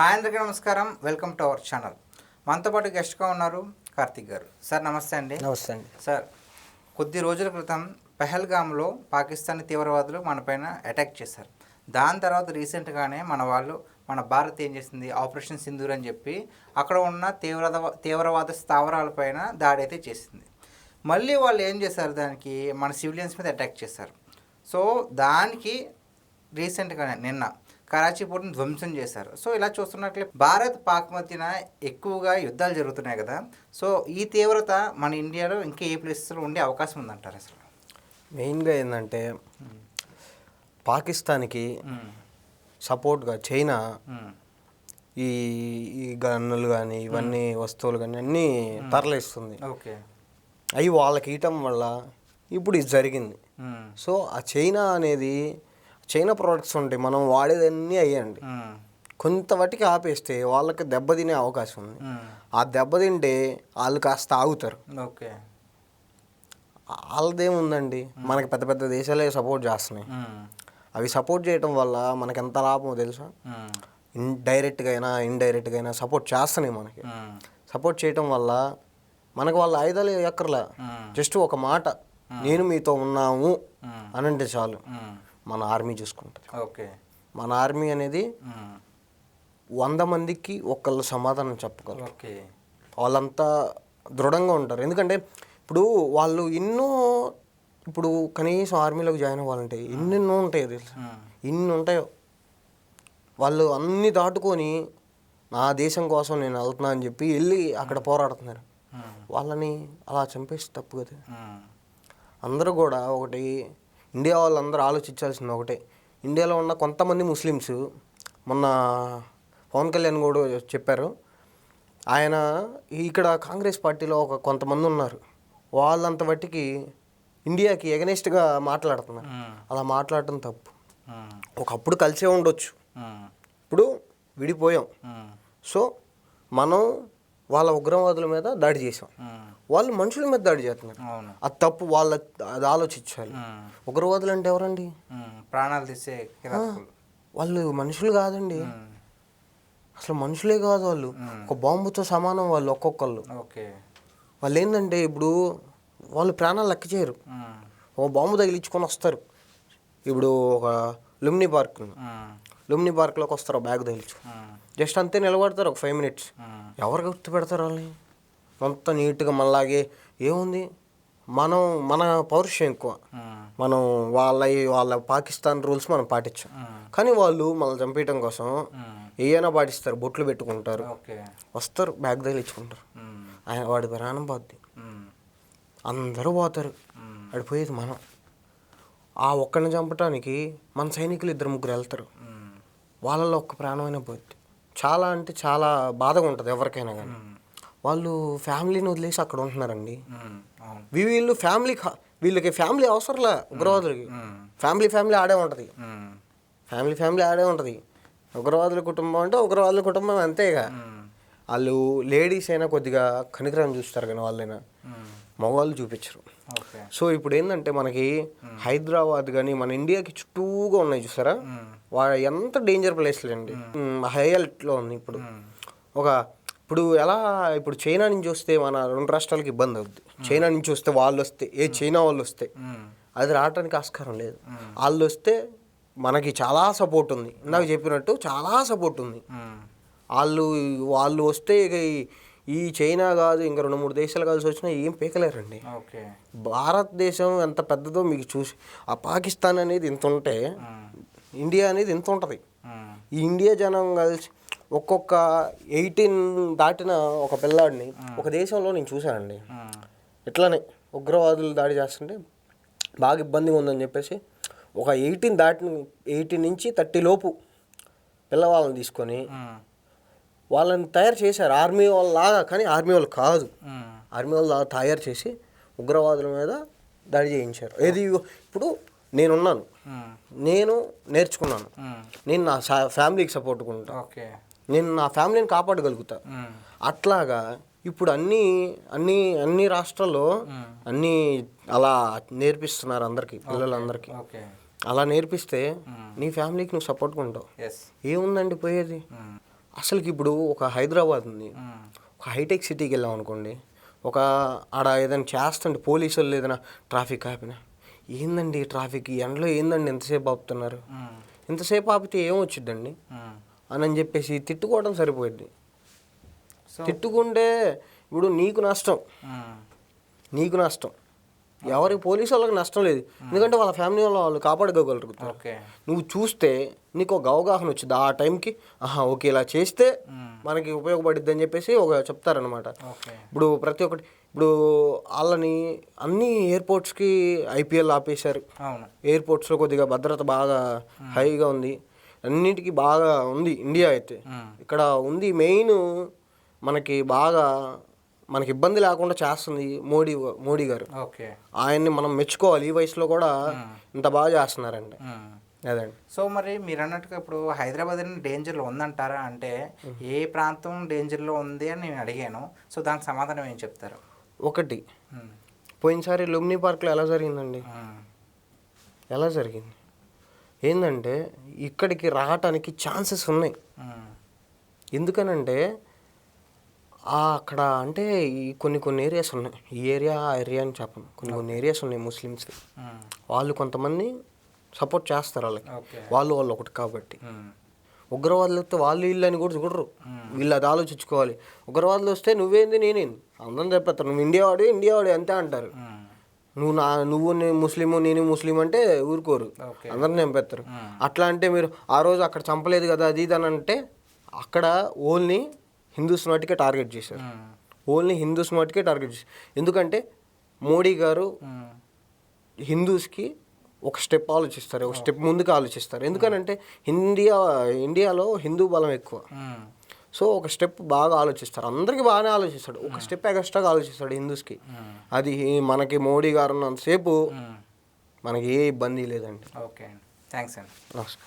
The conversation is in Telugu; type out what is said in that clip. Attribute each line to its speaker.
Speaker 1: హాయ్ అందరికీ నమస్కారం. Welcome to our channel. మనతో పాటు గెస్ట్గా ఉన్నారు కార్తిక్ గారు. సార్ నమస్తే అండి.
Speaker 2: నమస్తే అండి.
Speaker 1: సార్ కొద్ది రోజుల క్రితం పెహల్గామ్లో పాకిస్తానీ తీవ్రవాదులు మనపైన అటాక్ చేశారు. దాని తర్వాత రీసెంట్గానే మన వాళ్ళు మన భారత్ ఏం చేసింది? ఆపరేషన్ సింధూర్ అని చెప్పి అక్కడ ఉన్న తీవ్రద తీవ్రవాద స్థావరాలపైన దాడి అయితే చేసింది. మళ్ళీ వాళ్ళు ఏం చేశారు? దానికి మన సివిలియన్స్ మీద అటాక్ చేశారు. సో దానికి రీసెంట్గానే నిన్న కరాచీ పోర్టును ధ్వంసం చేశారు. సో ఇలా చూస్తున్నట్లే భారత్ పాక్ మధ్యన ఎక్కువగా యుద్ధాలు జరుగుతున్నాయి కదా. సో ఈ తీవ్రత మన ఇండియాలో ఇంకా ఏ ప్లేసెస్లో ఉండే అవకాశం ఉందంటారు అసలు?
Speaker 2: మెయిన్గా ఏంటంటే పాకిస్తాన్కి. సపోర్ట్గా చైనా. ఈ ఈ గన్నులు కానీ ఇవన్నీ వస్తువులు కానీ అన్నీ తరలిస్తుంది.
Speaker 1: ఓకే.
Speaker 2: అవి వాళ్ళకి ఇయటం వల్ల ఇప్పుడు ఇది జరిగింది. సో ఆ చైనా అనేది చైనా ప్రోడక్ట్స్ ఉంటాయి మనం వాడేదన్నీ అయ్యండి. కొంతవటికి ఆపేస్తే వాళ్ళకి దెబ్బతినే అవకాశం ఉంది. ఆ దెబ్బతింటే వాళ్ళు కాస్త ఆగుతారు
Speaker 1: ఓకే
Speaker 2: వాళ్ళదేముందండి మనకి పెద్ద పెద్ద దేశాలే సపోర్ట్ చేస్తున్నాయి. అవి సపోర్ట్ చేయటం వల్ల మనకి ఎంత లాభమో తెలుసా డైరెక్ట్గా అయినా ఇండైరెక్ట్గా అయినా సపోర్ట్ చేస్తున్నాయి మనకి. సపోర్ట్ చేయటం వల్ల మనకు వాళ్ళ ఆయుధాలు ఎక్కర్లా. జస్ట్ ఒక మాట నేను మీతో ఉన్నాము
Speaker 1: మ్మ్.
Speaker 2: అని అంటే చాలు. మన ఆర్మీ చూసుకుంటుంది
Speaker 1: ఓకే.
Speaker 2: మన ఆర్మీ అనేది. వంద మందికి ఒకళ్ళు సమాధానం చెప్పగలరు.
Speaker 1: ఓకే.
Speaker 2: వాళ్ళంతా దృఢంగా ఉంటారు. ఎందుకంటే ఇప్పుడు వాళ్ళు ఎన్నో ఇప్పుడు కనీసం ఆర్మీలోకి జాయిన్ అవ్వాలంటే ఎన్నెన్నో ఉంటాయి తెలుసు. ఇన్ని ఉంటాయో. వాళ్ళు అన్ని దాటుకొని నా దేశం కోసం నేను వెళ్తున్నా అని చెప్పి వెళ్ళి అక్కడ పోరాడుతున్నారు. వాళ్ళని అలా చంపేసి తప్పు కదా. అందరూ కూడా ఒకటి ఇండియా వాళ్ళందరూ ఆలోచించాల్సింది ఒకటే ఇండియాలో ఉన్న కొంతమంది ముస్లిమ్స్ మొన్న పవన్ కళ్యాణ్ కూడా చెప్పారు ఆయన ఇక్కడ కాంగ్రెస్ పార్టీలో ఒక కొంతమంది ఉన్నారు వాళ్ళంత బట్టికి ఇండియాకి ఎగనెస్ట్గా మాట్లాడుతున్నారు. అలా మాట్లాడటం తప్పు. ఒకప్పుడు కలిసే ఉండొచ్చు. ఇప్పుడు విడిపోయాం. సో మనం వాళ్ళ ఉగ్రవాదుల మీద దాడి చేసాం. వాళ్ళు మనుషుల మీద దాడి చేస్తున్నారు. అది తప్పు వాళ్ళ అది ఆలోచించాలి. ఉగ్రవాదులు అంటే ఎవరండి.
Speaker 1: ప్రాణాలు తీసే
Speaker 2: వాళ్ళు మనుషులు కాదండి. అసలు మనుషులే కాదు వాళ్ళు. ఒక బాంబుతో సమానం వాళ్ళు ఒక్కొక్కళ్ళు.
Speaker 1: ఓకే.
Speaker 2: వాళ్ళు ఏంటంటే ఇప్పుడు వాళ్ళు ప్రాణాలు లెక్క చేయరు. ఒక బాంబు తగిలించుకొని వస్తారు. ఇప్పుడు ఒక లుమ్ని పార్క్. లుమ్ని పార్క్లోకి వస్తారు బ్యాగ్ తగిలించు. జస్ట్ అంతే నిలబడతారు ఒక ఫైవ్ మినిట్స్. ఎవరు గుర్తు పెడతారు వాళ్ళని అంత నీట్గా మనలాగే ఏముంది మనం మన పౌరుషం ఎక్కువ. మనం వాళ్ళ వాళ్ళ పాకిస్తాన్ రూల్స్ మనం పాటించాం. కానీ వాళ్ళు మనల్ని చంపేయటం కోసం. ఏమైనా పాటిస్తారు బొట్లు పెట్టుకుంటారు వస్తారు బ్యాగ్ తగిలించుకుంటారు
Speaker 1: మ్మ్.
Speaker 2: ఆయన వాడి ప్రాణం పోద్ది. అందరూ పోతారు. అడిపోయేది మనం ఆ ఒక్కడిని చంపటానికి మన సైనికులు ఇద్దరు ముగ్గురు వెళ్తారు. వాళ్ళలో ఒక్క ప్రాణమైనా పోద్ది చాలా అంటే చాలా బాధగా ఉంటుంది ఎవరికైనా కానీ. వాళ్ళు ఫ్యామిలీని వదిలేసి అక్కడ ఉంటున్నారండి. వీళ్ళు ఫ్యామిలీ వీళ్ళకి ఫ్యామిలీ అవసరంలే ఉగ్రవాదులకి. ఫ్యామిలీ ఫ్యామిలీ ఆడే ఉంటుంది. ఫ్యామిలీ ఫ్యామిలీ ఆడే ఉంటుంది. ఉగ్రవాదుల కుటుంబం అంటే ఉగ్రవాదుల కుటుంబం అంతేగా. వాళ్ళు లేడీస్ అయినా కొద్దిగా కనికరం చూస్తారు కానీ వాళ్ళైనా. మగవాళ్ళు చూపించరు. సో ఇప్పుడు ఏంటంటే మనకి హైదరాబాద్ కానీ మన ఇండియాకి చుట్టూగా ఉన్నాయి చూసారా?
Speaker 1: మ్మ్.
Speaker 2: వా ఎంత డేంజర్ ప్లేస్లు అండి. హై అలర్ట్లో ఉంది ఇప్పుడు. ఒక ఇప్పుడు ఎలా ఇప్పుడు చైనా నుంచి వస్తే మన రెండు రాష్ట్రాలకి ఇబ్బంది అవుద్ది. చైనా నుంచి వస్తే వాళ్ళు వస్తే ఏ చైనా వాళ్ళు వస్తే. అది రావడానికి ఆస్కారం లేదు. వాళ్ళు వస్తే మనకి చాలా సపోర్ట్ ఉంది. ఇందాక చెప్పినట్టు చాలా సపోర్ట్ ఉంది. వాళ్ళు వాళ్ళు వస్తే ఇక ఈ- చైనా కాదు ఇంకా రెండు మూడు దేశాలు కలిసి వచ్చినా ఏం పీకలేరండి భారతదేశం ఎంత పెద్దదో మీకు చూసి ఆ పాకిస్తాన్ అనేది ఇంత ఉంటే. ఇండియా అనేది ఇంత ఉంటుంది. ఈ ఇండియా జనం కలిసి ఒక్కొక్క ఎయిటీన్ దాటిన ఒక పిల్లాడిని ఒక దేశంలో నేను చూశానండి
Speaker 1: మ్మ్.
Speaker 2: ఇట్లానే ఉగ్రవాదులు దాడి చేస్తుంటే బాగా ఇబ్బందిగా ఉందని చెప్పేసి ఒక ఎయిటీన్ దాటిన ఎయిటీన్ నుంచి థర్టీ లోపు పిల్లవాళ్ళని తీసుకొని. వాళ్ళని తయారు చేశారు. ఆర్మీ వాళ్ళలాగా కానీ ఆర్మీ వాళ్ళు కాదు. ఆర్మీ వాళ్ళు తయారు చేసి ఉగ్రవాదుల మీద దాడి చేయించారు. ఏది ఇప్పుడు నేనున్నాను. నేను నేర్చుకున్నాను. నేను నా ఫ్యామిలీకి సపోర్ట్గా ఉంటా నేను నా ఫ్యామిలీని కాపాడగలుగుతా. అట్లాగా ఇప్పుడు అన్ని అన్ని అన్ని రాష్ట్రాల్లో. అన్ని అలా నేర్పిస్తున్నారు అందరికి పిల్లలందరికీ. అలా నేర్పిస్తే. నీ ఫ్యామిలీకి నువ్వు సపోర్ట్గా ఉంటావు ఏముందండి పోయేది. అసలుకి ఇప్పుడు ఒక హైదరాబాద్ ఉంది. ఒక హైటెక్ సిటీకి వెళ్ళాం అనుకోండి ఒక ఆడ ఏదైనా చేస్తుంటే పోలీసు వాళ్ళు ఏదైనా ట్రాఫిక్ ఆపినా ఏందండి ట్రాఫిక్ ఎండలో ఏందండి ఎంతసేపు ఆపుతున్నారు
Speaker 1: మ్మ్.
Speaker 2: ఇంతసేపు ఆపితే ఏం వచ్చిందండి. అని అని చెప్పేసి తిట్టుకోవడం సరిపోయింది తిట్టుకుంటే ఇప్పుడు నీకు నష్టం. నీకు నష్టం ఎవరికి పోలీసు వాళ్ళకి నష్టం లేదు. ఎందుకంటే వాళ్ళ ఫ్యామిలీ వాళ్ళ వాళ్ళు కాపాడుకోగలరు నువ్వు చూస్తే నీకు ఒక అవగాహన వచ్చింది. ఆ టైంకి ఆహా ఓకే ఇలా చేస్తే. మనకి ఉపయోగపడిద్ది అని చెప్పేసి ఒక చెప్తారనమాట ఇప్పుడు ప్రతి ఒక్కటి ఇప్పుడు వాళ్ళని అన్ని ఎయిర్పోర్ట్స్కి ఐపీఎల్ ఆపేశారు. ఎయిర్పోర్ట్స్లో కొద్దిగా భద్రత బాగా హైగా ఉంది. అన్నిటికీ బాగా ఉంది. ఇండియా అయితే. ఇక్కడ ఉంది మెయిన్ మనకి బాగా మనకి ఇబ్బంది లేకుండా చేస్తుంది మోడీ మోడీ గారు.
Speaker 1: ఓకే.
Speaker 2: ఆయన్ని మనం మెచ్చుకోవాలి ఈ వయసులో కూడా ఇంత బాగా చేస్తున్నారండి. అదండి.
Speaker 1: సో మరి మీరు అన్నట్టుగా ఇప్పుడు హైదరాబాద్ అనేది డేంజర్లో ఉందంటారా? అంటే ఏ ప్రాంతం డేంజర్లో ఉంది అని నేను అడిగాను. సో దానికి సమాధానం ఏం చెప్తారు?
Speaker 2: ఒకటి. పోయినసారి లుమ్ని పార్క్లో ఎలా జరిగిందండి. ఎలా జరిగింది? ఏంటంటే ఇక్కడికి రావటానికి ఛాన్సెస్ ఉన్నాయి. ఎందుకనంటే అక్కడ అంటే ఈ కొన్ని కొన్ని ఏరియాస్ ఉన్నాయి. ఈ ఏరియా ఆ ఏరియా అని చెప్పను. కొన్ని కొన్ని ఏరియాస్ ఉన్నాయి ముస్లిమ్స్
Speaker 1: మ్మ్.
Speaker 2: వాళ్ళు కొంతమంది సపోర్ట్ చేస్తారు వాళ్ళకి. వాళ్ళు వాళ్ళు ఒకటి కాబట్టి.
Speaker 1: మ్మ్.
Speaker 2: ఉగ్రవాదులు వస్తే వాళ్ళు వీళ్ళు అని కూడా చూడరు.
Speaker 1: మ్మ్.
Speaker 2: వీళ్ళు అది ఆలోచించుకోవాలి. ఉగ్రవాదులు వస్తే నువ్వేంది నేనేంది అందరం చెప్పేస్తారు. నువ్వు ఇండియా వాడు ఇండియా వాడు అంతే అంటారు. నువ్వు నా నువ్వు ముస్లిము నేను ముస్లిం అంటే ఊరుకోరు. అందరిని చంపేస్తారు. అట్లా అంటే మీరు ఆ రోజు అక్కడ చంపలేదు కదా అది ఇది అని అంటే అక్కడ ఓన్లీ హిందూస్ మటుకే టార్గెట్ చేశారు. ఓన్లీ హిందూస్ మటుకే టార్గెట్ చేశారు. ఎందుకంటే మోడీ గారు. హిందూస్కి ఒక స్టెప్ ఆలోచిస్తారు ఒక స్టెప్ ముందుకు ఆలోచిస్తారు. ఎందుకనంటే ఇండియా ఇండియాలో హిందూ బలం ఎక్కువ. సో ఒక స్టెప్ బాగా ఆలోచిస్తారు. అందరికీ బాగానే ఆలోచిస్తాడు. ఒక స్టెప్ ఎక్స్ట్రాగా ఆలోచిస్తాడు హిందూస్కి. అది మనకి మోడీ గారు ఉన్నంతసేపు. మనకి ఏ ఇబ్బంది లేదండి.
Speaker 1: ఓకే అండి. థ్యాంక్స్ అండి.
Speaker 2: నమస్కారం.